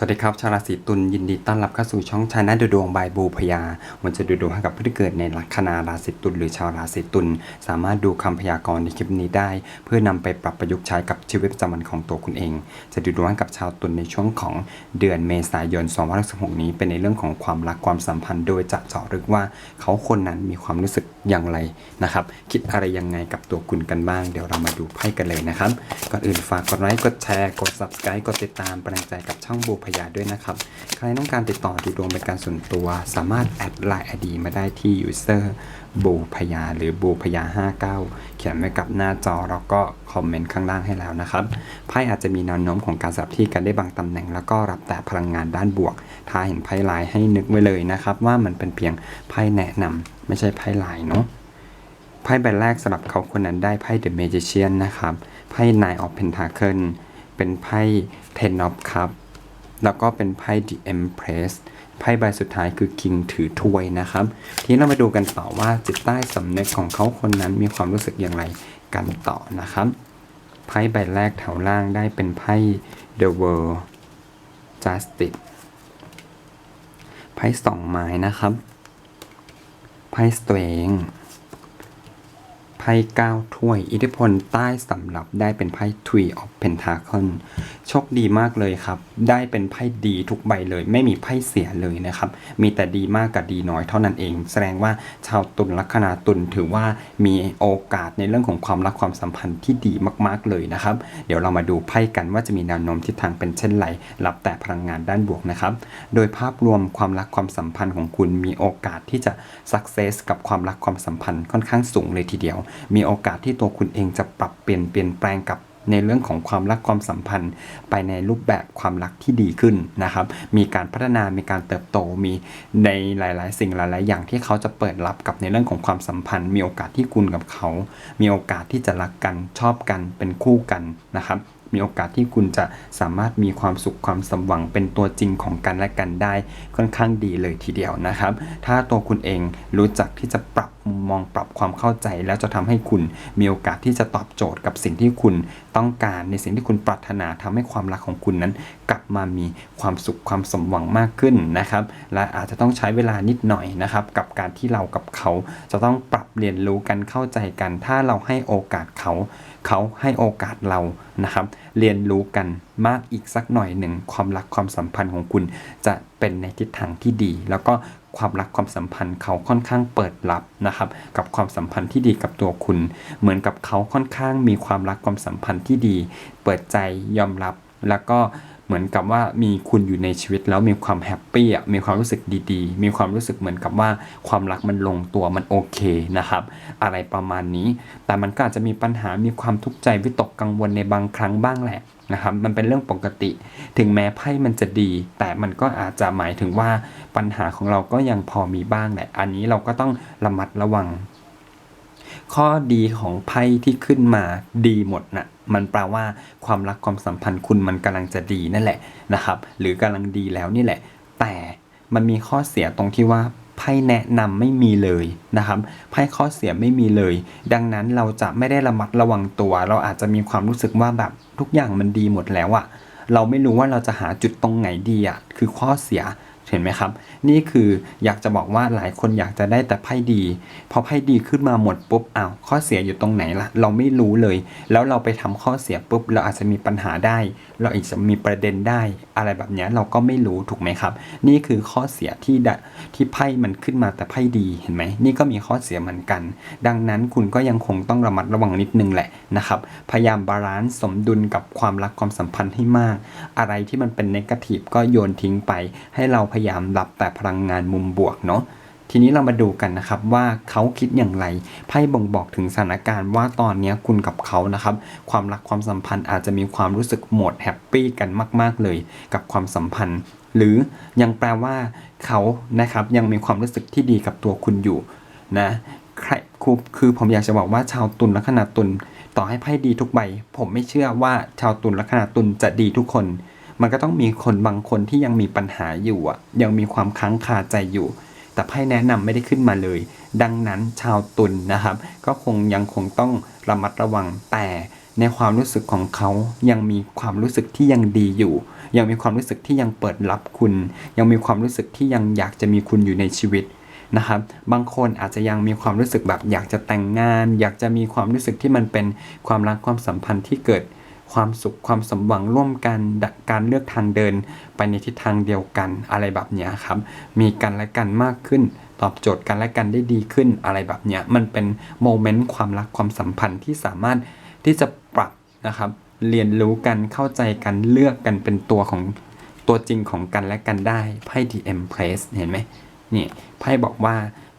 สวัสดีครับชาวราศีตุลยินดีต้อนรับเข้าสู่ช่องชาแนลดูดวงบายบูพยาวันจะดูดวงให้กับผู้ที่เกิดในลัคนาราศีตุลหรือชาวราศีตุลสามารถดูคำพยากรณ์ในคลิปนี้ได้ เพื่อนำไปปรับประยุกต์ใช้กับชีวิตประจำวันของตัวคุณเอง จะดูดวงให้กับชาวตุลในช่วงของเดือนเมษายน2016นี้ เป็นในเรื่องของความรักความสัมพันธ์ โดยจะเจาะลึกว่าเขาคนนั้นมีความรู้สึกอย่างไรนะครับ คิดอะไรยังไงกับตัวคุณกันบ้าง เดี๋ยวเรามาดูไพ่กันเลยนะครับก่อนอื่นฝากกดไลค์กดแชร์กด subscribe กดติดตามเป็นกำลังใจกับช่องบูพยาด้วยนะครับ ใครต้องการติดต่อดูดวงเป็นการส่วนตัว สามารถแอดไลน์อดีมาได้ที่ user บูพยาหรือบูพยา59 เขียนไว้กับหน้าจอแล้วก็คอมเมนต์ข้างล่างให้แล้วนะครับไพ่อาจจะมีแนวโน้มของการสลับที่กันได้บางตำแหน่ง แล้วก็รับแต่พลังงานด้านบวก ถ้าเห็นไพ่ลายให้นึกไว้เลยนะครับ ว่ามันเป็นเพียงไพ่แนะนำไม่ใช่ไพ่ลายเนาะไพ่ใบแรกสำหรับเขาคนนั้นได้ไพ่ The Magician นะครับไพ่ Nine of Pentacle เป็นไพ่ Ten of Cup แล้วก็เป็นไพ่ The Empress ไพ่ใบสุดท้ายคือ King ถือถ้วยนะครับ ทีนี้เรามาดูกันต่อว่าจิตใต้สำนึกของเขาคนนั้นมีความรู้สึกอย่างไรกันต่อนะครับ ไพ่ใบแรกแถวล่างได้เป็นไพ่ The World Justice ไพ่สองไม้นะครับ ไพ่ Strength ไพ่เก้าถ้วย อิทธิพลใต้สำหรับได้เป็นไพ่ Three of Pentacle โชคดีมากเลยครับ ได้เป็นไพ่ดีทุกใบเลย ไม่มีไพ่เสียเลยนะครับ มีแต่ดีมากกับดีน้อยเท่านั้นเอง แสดงว่าชาวตุลลัคนาตุลถือว่ามีโอกาสในเรื่องของความรักความสัมพันธ์ที่ดีมากๆเลยนะครับ เดี๋ยวเรามาดูไพ่กันว่าจะมีแนวโน้มทิศทางเป็นเช่นไรรับแต่พลังงานด้านบวกนะครับ โดยภาพรวมความรักความสัมพันธ์ของคุณมีโอกาสที่จะ success กับความรักความสัมพันธ์ค่อนข้างสูงเลยทีเดียวมีโอกาสที่ตัวคุณเองจะปรับเปลี่ยนเปลี่ยนแปลงกับในเรื่องของความรักความสัมพันธ์ ไปในรูปแบบความรักที่ดีขึ้นนะครับ มีการพัฒนา มีการเติบโต มีในหลาย ๆ สิ่งหลาย ๆ อย่างที่เขาจะเปิดรับกับในเรื่องของความสัมพันธ์ มีโอกาสที่คุณกับเขา มีโอกาสที่จะรักกัน ชอบกัน เป็นคู่กันนะครับมีโอกาสที่คุณจะสามารถมีความสุขความสมหวังเป็นตัวจริงของกันและกันได้ค่อนข้างดีเลยทีเดียวนะครับ ถ้าตัวคุณเองรู้จักที่จะปรับ มุมมองปรับความเข้าใจ แล้วจะทำให้คุณมีโอกาสที่จะตอบโจทย์กับสิ่งที่คุณต้องการในสิ่งที่คุณปรารถนาทำให้ความรักของคุณนั้น กลับมามีความสุขความสมหวังมากขึ้นนะครับ และอาจจะต้องใช้เวลานิดหน่อยนะครับ กับการที่เรากับเขาจะต้องปรับเรียนรู้กันเข้าใจกัน ถ้าเราให้โอกาสเขา เขาให้โอกาสเรานะครับ เรียนรู้กันมากอีกสักหน่อยหนึ่งความรักความสัมพันธ์ของคุณจะเป็นในทิศทางที่ดี แล้วก็ ความรักความสัมพันธ์เขาค่อนข้างเปิดรับนะครับกับความสัมพันธ์ที่ดีกับตัวคุณ เหมือนกับเขาค่อนข้างมีความรักความสัมพันธ์ที่ดี เปิดใจยอมรับแล้วก็เหมือนกับว่ามีคุณอยู่ในชีวิตแล้วมีความแฮปปี้อะมีความรู้สึกดีๆ มีความรู้สึกเหมือนกับว่าความรักมันลงตัวมันโอเคนะครับ อะไรประมาณนี้ แต่มันก็อาจจะมีปัญหามีความทุกข์ใจวิตกกังวลในบางครั้งบ้างแหละ นะครับมันเป็นเรื่องปกติ ถึงแม้ไพ่มันจะดี แต่มันก็อาจจะหมายถึงว่าปัญหาของเราก็ยังพอมีบ้างแหละอันนี้เราก็ต้องระมัดระวัง ข้อดีของไพ่ที่ขึ้นมาดีหมดนะ่ะมันแปลว่าความรักความสัมพันธ์คุณมันกำลังจะดีนั่นแหละนะครับ หรือกำลังดีแล้วนี่แหละ แต่มันมีข้อเสียตรงที่ว่า ไพ่แนะนำไม่มีเลยนะครับไพ่ข้อเสียไม่มีเลย ดังนั้นเราจะไม่ได้ระมัดระวังตัว เราอาจจะมีความรู้สึกว่าแบบทุกอย่างมันดีหมดแล้วอะเราไม่รู้ว่าเราจะหาจุดตรงไหนดีอะคือข้อเสีย เห็นไหมครับ นี่คืออยากจะบอกว่าหลายคนอยากจะได้แต่ไพ่ดี พอไพ่ดีขึ้นมาหมดปุ๊บอ้าวข้อเสียอยู่ตรงไหนล่ะ เราไม่รู้เลย แล้วเราไปทำข้อเสียปุ๊บ เราอาจจะมีปัญหาได้ เราอาจจะมีประเด็นได้ อะไรแบบนี้เราก็ไม่รู้ถูกไหมครับ นี่คือข้อเสียที่ดที่ไพ่มันขึ้นมาแต่ไพ่ดีเห็นไหมนี่ก็มีข้อเสียเหมือนกัน ดังนั้นคุณก็ยังคงต้องระมัดระวังนิดนึงแหละนะครับพยายามบาลานซ์สมดุลกับความรักความสัมพันธ์ให้มาก อะไรที่มันเป็นเนกาทีฟก็โยนทิ้งไปให้เราพยายามรับแต่พลังงานมุมบวกเนาะทีนี้เรามาดูกันนะครับว่าเขาคิดอย่างไรไพ่บ่งบอกถึงสถานการณ์ว่าตอนนี้คุณกับเขานะครับ ความรักความสัมพันธ์อาจจะมีความรู้สึกโหมดแฮปปี้กันมาก ๆ เลยกับความสัมพันธ์ หรือยังแปลว่าเขานะครับยังมีความรู้สึกที่ดีกับตัวคุณอยู่นะใครคือคือผมอยากจะบอกว่าชาวตุลลัคนาตุลต่อให้ไพ่ดีทุกใบ ผมไม่เชื่อว่าชาวตุลลัคนาตุลจะดีทุกคน มันก็ต้องมีคนบางคนที่ยังมีปัญหาอยู่อะ ยังมีความค้างคาใจอยู่ แต่ไพ่แนะนำไม่ได้ขึ้นมาเลย ดังนั้นชาวตุลนนะครับ ก็คงยังคงต้องระมัดระวังแต่ในความรู้สึกของเขายังมีความรู้สึกที่ยังดีอยู่ ยังมีความรู้สึกที่ยังเปิดรับคุณ ยังมีความรู้สึกที่ยังอยากจะมีคุณอยู่ในชีวิตนะครับ บางคนอาจจะยังมีความรู้สึกแบบอยากจะแต่งงาน อยากจะมีความรู้สึกที่มันเป็นความรักความสัมพันธ์ที่เกิด ความสุขความสมหวังร่วมกันดะการเลือกทางเดิน ไปในทิศทางเดียวกันอะไรแบบนี้ครับมีกันและกันมากขึ้น ตอบโจทย์กันและกันได้ดีขึ้นอะไรแบบนี้มันเป็นโมเมนต์ความรักความสัมพันธ์ที่สามารถที่จะปรับนะครับเรียนรู้กันเข้าใจกันเลือกกันเป็นตัวของตัวจริงของกันและกันได้ไพ่ The Empress เห็นไหมนี่ไพ่บอกว่า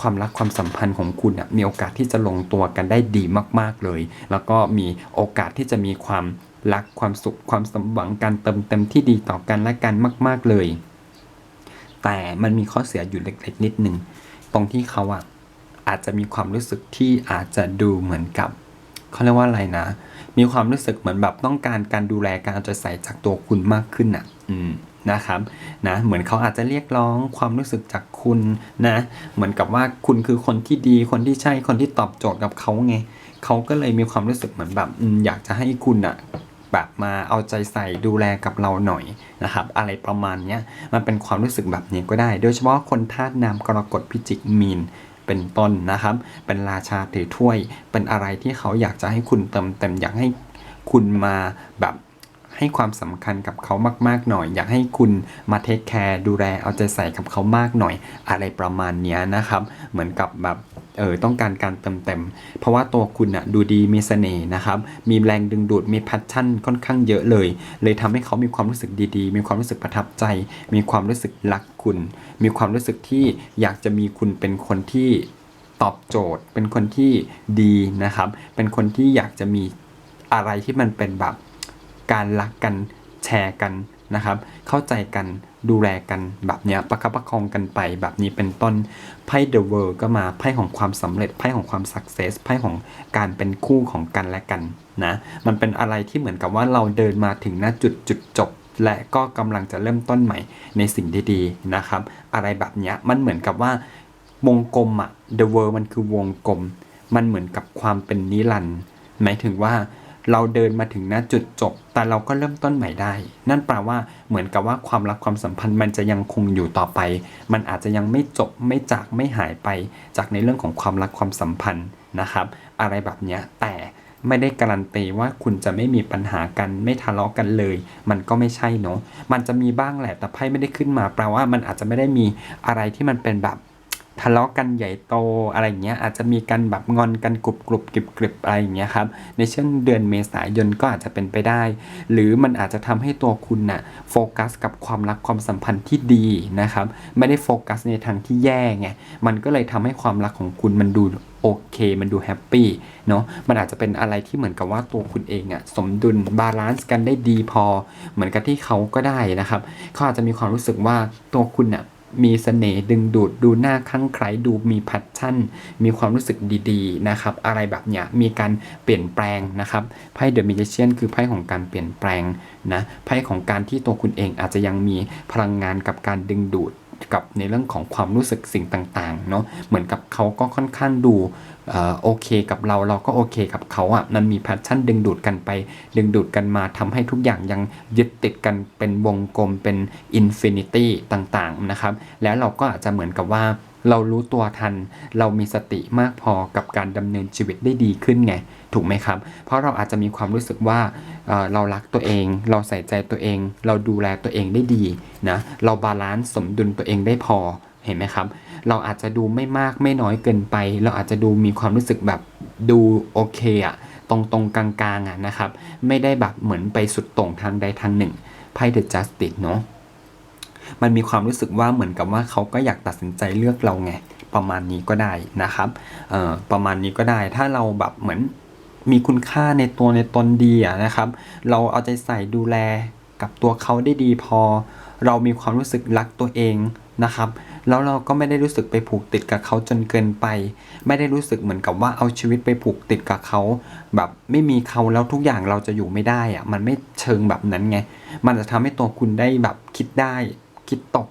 ความรักความสัมพันธ์ของคุณมีโอกาสที่จะลงตัวกันได้ดีมาก ๆเลย แล้วก็มีโอกาสที่จะมีความ รักความสุขความสมหวังการเติมเต็มที่ดีต่อกันและกันมาก ๆเลย แต่มันมีข้อเสียอยู่เล็กๆนิดนึงตรงที่เขาอะอาจจะมีความรู้สึกที่อาจจะดูเหมือนกับเขาเรียกว่าอะไรนะ มีความรู้สึกเหมือนแบบต้องการการดูแลการเอาใส่จากตัวคุณมากขึ้นอะ อืมนะครับนะเหมือนเขาอาจจะเรียกร้องความรู้สึกจากคุณนะ เหมือนกับว่าคุณคือคนที่ดีคนที่ใช่คนที่ตอบโจทย์กับเขาไงเขาก็เลยมีความรู้สึกเหมือนแบบอืมอยากจะให้คุณอะ แบบมาเอาใจใส่ดูแลกับเราหน่อยนะครับ อะไรประมาณเนี้ยมันเป็นความรู้สึกแบบนี้ก็ได้ โดยเฉพาะคนธาตุน้ำกรกฎพิจิกมีนเป็นต้นนะครับ เป็นราชาถือถ้วย เป็นอะไรที่เขาอยากจะให้คุณเติมเต็มอยากให้คุณมาแบบ ให้ความสำคัญกับเขามาก ๆ หน่อย อยากให้คุณมาเทคแคร์ดูแลเอาใจใส่กับเขามากหน่อย อะไรประมาณนี้นะครับ เหมือนกับแบบเออต้องการการเติมเต็ม เพราะว่าตัวคุณอะดูดีมีเสน่ห์นะครับ มีแรงดึงดูดมีแพชชั่นค่อนข้างเยอะเลย เลยทำให้เขามีความรู้สึกดีๆ มีความรู้สึกประทับใจ มีความรู้สึกรักคุณ มีความรู้สึกที่อยากจะมีคุณเป็นคนที่ตอบโจทย์ เป็นคนที่ดีนะครับ เป็นคนที่อยากจะมีอะไรที่มันเป็นแบบ การรักกันแชร์กันนะครับ เข้าใจกันดูแลกันแบบเนี้ยประคับประคองกันไปแบบนี้เป็นต้นไพ่ The World ก็มาไพ่ของความสำเร็จไพ่ของความ success ไพ่ของการเป็นคู่ของกันและกันนะมันเป็นอะไรที่เหมือนกับว่าเราเดินมาถึงณจุดจุดจบ และก็กำลังจะเริ่มต้นใหม่ในสิ่งดีๆนะครับ อะไรแบบเนี้ยมันเหมือนกับว่าวงกลมอะ The World มันคือวงกลม มันเหมือนกับความเป็นนิรันด์หมายถึงว่า เราเดินมาถึงณจุดจบ แต่เราก็เริ่มต้นใหม่ได้ นั่นแปลว่าเหมือนกับว่าความรักความสัมพันธ์มันจะยังคงอยู่ต่อไป มันอาจจะยังไม่จบไม่จากไม่หายไป จากในเรื่องของความรักความสัมพันธ์นะครับ อะไรแบบนี้แต่ไม่ได้การันตีว่าคุณจะไม่มีปัญหากันไม่ทะเลาะกันเลย มันก็ไม่ใช่เนาะมันจะมีบ้างแหละแต่ไพ่ไม่ได้ขึ้นมาแปลว่ามันอาจจะไม่ได้มีอะไรที่มันเป็นแบบ ทะเลาะกันใหญ่โตอะไรอย่างเงี้ยอาจจะมีกันแบบงอนกันกรุบกรุบกริบกริบอะไรอย่างเงี้ยครับในช่วงเดือนเมษายนก็อาจจะเป็นไปได้ หรือมันอาจจะทำให้ตัวคุณน่ะโฟกัสกับความรักความสัมพันธ์ที่ดีนะครับไม่ได้โฟกัสในทางที่แย่ไงมันก็เลยทำให้ความรักของคุณมันดูโอเค มันดูแฮปปี้เนาะมันอาจจะเป็นอะไรที่เหมือนกับว่าตัวคุณเองอะสมดุลบาลานซ์กันได้ดีพอ เหมือนกับที่เขาก็ได้นะครับเขาอาจจะมีความรู้สึกว่าตัวคุณน่ะ มีเสน่ห์ดึงดูดดูหน้าคลั่งไคล้ดูมีแพชชั่น มีความรู้สึกดีๆนะครับอะไรแบบเนี้ยมีการเปลี่ยนแปลงนะครับไพ่เดอะมิเชียนคือไพ่ของการเปลี่ยนแปลงนะไพ่ของการที่ตัวคุณเองอาจจะยังมีพลังงานกับการดึงดูด กับในเรื่องของความรู้สึกสิ่งต่างๆเนาะเหมือนกับเขาก็ค่อนข้างดูออโอเคกับเราเราก็โอเคกับเขาอะมันมีแพชชั่นดึงดูดกันไป ดึงดูดกันมาทำให้ทุกอย่างยังยึดติดกันเป็นวงกลมเป็นอินฟินิตี้ต่างๆนะครับ แล้วเราก็อาจจะเหมือนกับว่า เรารู้ตัวทัน เรามีสติมากพอกับการดำเนินชีวิตได้ดีขึ้นไง ถูกไหมครับ เพราะเราอาจจะมีความรู้สึกว่าเเรารักตัวเอง เราใส่ใจตัวเอง เราดูแลตัวเองได้ดีนะเราบาลานซ์สมดุลตัวเองได้พอเห็นไหมครับ เราอาจจะดูไม่มากไม่น้อยเกินไป เราอาจจะดูมีความรู้สึกแบบดูโอเคอะตรงตรงกลางๆอะนะครับ ไม่ได้แบบเหมือนไปสุดโต่งทางใดทางหนึ่งไพ่เดอะจัสติสเนาะ มันมีความรู้สึกว่าเหมือนกับว่าเขาก็อยากตัดสินใจเลือกเราไง ประมาณนี้ก็ได้นะครับเอ่อประมาณนี้ก็ได้ถ้าเราแบบเหมือนมีคุณค่าในตัวในตนดีนะครับ เราเอาใจใส่ดูแลกับตัวเขาได้ดีพอ เรามีความรู้สึกรักตัวเองนะครับ แล้วเราก็ไม่ได้รู้สึกไปผูกติดกับเขาจนเกินไป ไม่ได้รู้สึกเหมือนกับว่าเอาชีวิตไปผูกติดกับเขา แบบไม่มีเขาแล้วทุกอย่างเราจะอยู่ไม่ได้อะมันไม่เชิงแบบนั้นไง มันจะทำให้ตัวคุณได้แบบคิดได้ คิดตก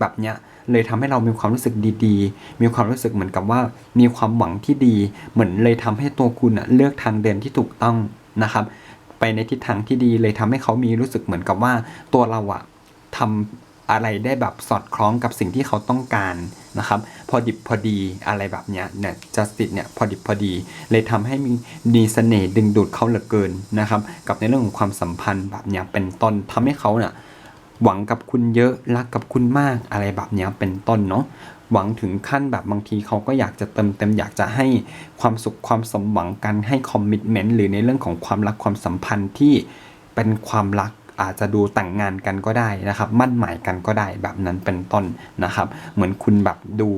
แบบเนี้ยเลยทำให้เรามีความรู้สึกดีๆ มีความรู้สึกเหมือนกับว่า มีความหวังที่ดี เหมือนเลยทำให้ตัวคุณอะเลือกทางเดินที่ถูกต้องนะครับ ไปในทิศทางที่ดีเลยทำให้เขามีรู้สึกเหมือนกับว่า ตัวเราอะทำอะไรได้แบบสอดคล้องกับสิ่งที่เขาต้องการนะครับ พอดิบพอดีอะไรแบบเนี้ยเนี่ยจัสติเนี่ยพอดิบพอดี เลยทำให้มีมีเสน่ห์ดึงดูดเขาเหลือเกินนะครับ กับในเรื่องของความสัมพันธ์แบบเนี้ยเป็นต้นทำให้เขาเนี่ย หวังกับคุณเยอะรักกับคุณมากอะไรแบบเนี้ยเป็นต้นเนาะหวังถึงขั้นแบบบางทีเขาก็อยากจะเติมเต็มอยากจะให้ความสุขความสมหวังกันให้คอมมิชเมนต์หรือในเรื่องของความรักความสัมพันธ์ที่เป็นความรักอาจจะดูแต่งงานกันก็ได้นะครับ มั่นหมายกันก็ได้แบบนั้นเป็นต้นนะครับ เหมือนคุณแบบดู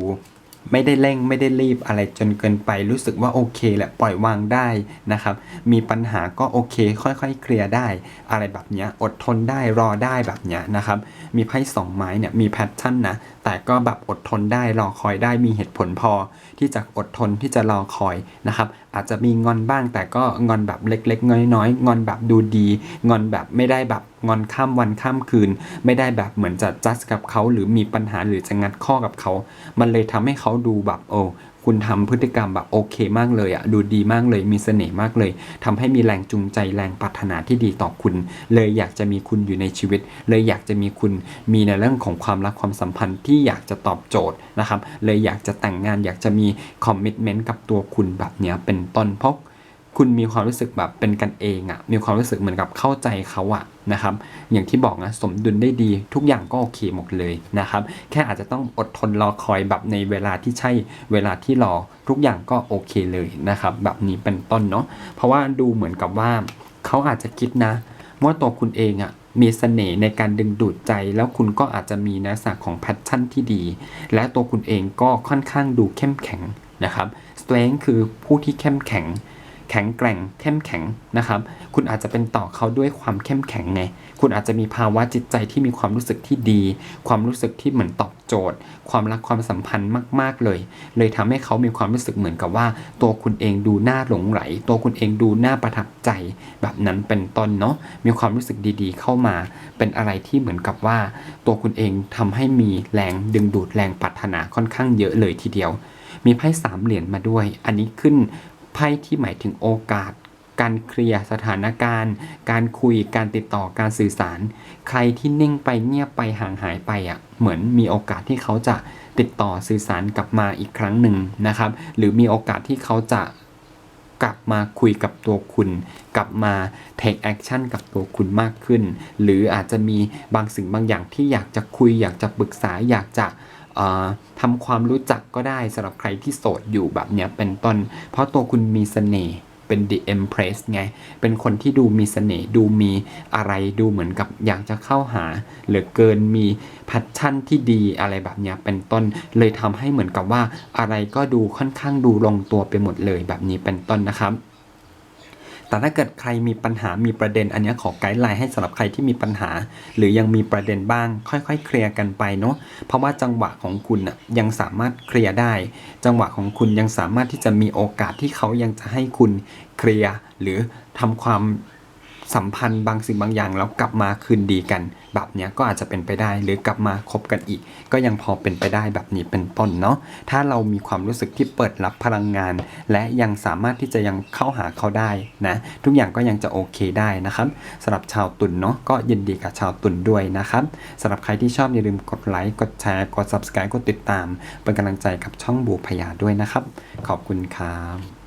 ไม่ได้เร่งไม่ได้รีบอะไรจนเกินไป รู้สึกว่าโอเคแหละปล่อยวางได้นะครับ มีปัญหาก็โอเค ค่อยๆเคลียร์ได้ อะไรแบบเนี้ยอดทนได้รอได้แบบเนี้ยนะครับ มีไพ่สองไม้เนี่ยมีแพทเทิร์นนะ แต่ก็แบบอดทนได้รอคอยได้มีเหตุผลพอ ที่จะอดทนที่จะรอคอยนะครับ อาจจะมีงอนบ้าง แต่ก็งอนแบบเล็กๆน้อยๆงอนแบบดูดี งอนแบบไม่ได้แบบงอนข้ามวันข้ามคืน ไม่ได้แบบเหมือนจะจัดกับเขาหรือมีปัญหาหรือจะงัดข้อกับเขา มันเลยทำให้เขาดูแบบโอ้ คุณทำพฤติกรรมแบบโอเคมากเลยอะดูดีมากเลย มีเสน่ห์มากเลยทำให้มีแรงจูงใจแรงปรารถนาที่ดีต่อคุณ เลยอยากจะมีคุณอยู่ในชีวิต เลยอยากจะมีคุณมีในเรื่องของความรักความสัมพันธ์ที่อยากจะตอบโจทย์นะครับ เลยอยากจะแต่งงานอยากจะมีคอมมิชเมนต์กับตัวคุณแบบเนี้ยเป็นต้นเพราะ คุณมีความรู้สึกแบบเป็นกันเองอะมีความรู้สึกเหมือนกับเข้าใจเขาอะนะครับ อย่างที่บอกนะสมดุลได้ดี ทุกอย่างก็โอเคหมดเลยนะครับ แค่อาจจะต้องอดทนรอคอยแบบในเวลาที่ใช่เวลาที่รอทุกอย่างก็โอเคเลยนะครับ แบบนี้เป็นต้นเนาะเพราะว่าดูเหมือนกับว่าเขาอาจจะคิดนะว่าตัวคุณเองอะมีเสน่ห์ในการดึงดูดใจ แล้วคุณก็อาจจะมีลักษณะของแพทชั่นที่ดี และตัวคุณเองก็ค่อนข้างดูเข้มแข็งนะครับ strength คือผู้ที่เข้มแข็ง แข็งแกร่งเข้มแข็งนะครับ คุณอาจจะเป็นต่อเขาด้วยความเข้มแข็งไง คุณอาจจะมีภาวะจิตใจที่มีความรู้สึกที่ดี ความรู้สึกที่เหมือนตอบโจทย์ ความรักความสัมพันธ์มาก ๆเลย เลยทำให้เขามีความรู้สึกเหมือนกับว่า ตัวคุณเองดูน่าหลงไหล ตัวคุณเองดูน่าประทับใจ แบบนั้นเป็นต้นเนาะ มีความรู้สึกดีๆ เข้ามา เป็นอะไรที่เหมือนกับว่า ตัวคุณเองทำให้มีแรงดึงดูดแรงปรารถนาค่อนข้างเยอะเลยทีเดียวมีไพ่สามเหรียญมาด้วย อันนี้ขึ้น ไพ่ที่หมายถึงโอกาส การเคลียร์สถานการณ์ การคุยการติดต่อการสื่อสาร ใครที่นิ่งไปเงียบไปห่างหายไปอะเหมือนมีโอกาสที่เขาจะติดต่อสื่อสารกลับมาอีกครั้งหนึ่งนะครับ หรือมีโอกาสที่เขาจะกลับมาคุยกับตัวคุณ กลับมา take action กับตัวคุณมากขึ้น หรืออาจจะมีบางสิ่งบางอย่างที่อยากจะคุย อยากจะปรึกษาอยากจะ ทำความรู้จักก็ได้สำหรับใครที่โสดอยู่แบบเนี้ยเป็นต้น เพราะตัวคุณมีเสน่ห์เป็น the empress ไง เป็นคนที่ดูมีเสน่ห์ดูมีอะไรดูเหมือนกับอยากจะเข้าหาเหลือเกินมีแพชชั่นที่ดีอะไรแบบเนี้ยเป็นต้นเลยทำให้เหมือนกับว่าอะไรก็ดูค่อนข้างดูลงตัวไปหมดเลยแบบนี้เป็นต้นนะครับ แต่ถ้าเกิดใครมีปัญหามีประเด็น อันนี้ขอไกด์ไลน์ให้สำหรับใครที่มีปัญหา หรือยังมีประเด็นบ้าง ค่อยๆ เคลียร์กันไปเนาะเพราะว่าจังหวะของคุณอะยังสามารถเคลียร์ได้ จังหวะของคุณยังสามารถที่จะมีโอกาสที่เขายังจะให้คุณเคลียร์หรือทำความ สัมพันธ์บางสิ่งบางอย่างแล้วกลับมาคืนดีกัน แบบนี้ก็อาจจะเป็นไปได้หรือกลับมาคบกันอีก ก็ยังพอเป็นไปได้แบบนี้เป็นต้นเนาะถ้าเรามีความรู้สึกที่เปิดรับพลังงาน และยังสามารถที่จะยังเข้าหาเขาได้นะทุกอย่างก็ยังจะโอเคได้นะครับสำหรับชาวตุลเนาะก็ยินดีกับชาวตุลด้วยนะครับสำหรับใครที่ชอบอย่าลืมกดไลค์กดแชร์กด subscribe กดติดตาม เป็นกำลังใจกับช่องบูพยาด้วยนะครับ ขอบคุณครับ